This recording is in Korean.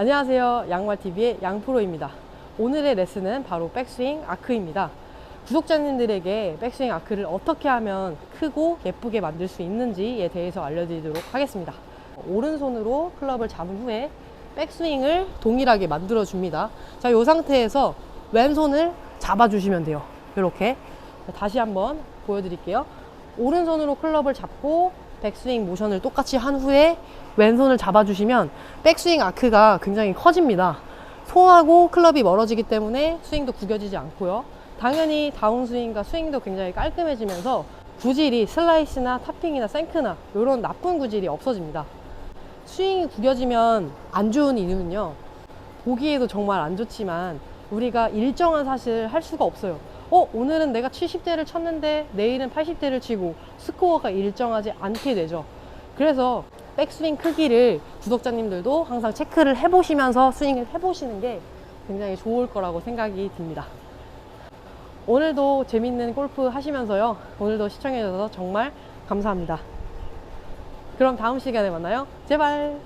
안녕하세요. 양말TV의 양프로입니다. 오늘의 레슨은 바로 백스윙 아크입니다. 구독자님들에게 백스윙 아크를 어떻게 하면 크고 예쁘게 만들 수 있는지에 대해서 알려드리도록 하겠습니다. 오른손으로 클럽을 잡은 후에 백스윙을 동일하게 만들어 줍니다. 자, 이 상태에서 왼손을 잡아 주시면 돼요. 이렇게. 다시 한번 보여드릴게요. 오른손으로 클럽을 잡고 백스윙 모션을 똑같이 한 후에 왼손을 잡아주시면 백스윙 아크가 굉장히 커집니다. 손하고 클럽이 멀어지기 때문에 스윙도 구겨지지 않고요. 당연히 다운스윙과 스윙도 굉장히 깔끔해지면서 구질이 슬라이스나 탑핑이나 생크나 이런 나쁜 구질이 없어집니다. 스윙이 구겨지면 안 좋은 이유는요. 보기에도 정말 안 좋지만 우리가 일정한 사실 할 수가 없어요. 어, 오늘은 내가 70대를 쳤는데 내일은 80대를 치고 스코어가 일정하지 않게 되죠. 그래서 백스윙 크기를 구독자님들도 항상 체크를 해보시면서 스윙을 해보시는 게 굉장히 좋을 거라고 생각이 듭니다. 오늘도 재밌는 골프 하시면서요. 오늘도 시청해주셔서 정말 감사합니다. 그럼 다음 시간에 만나요. 제발.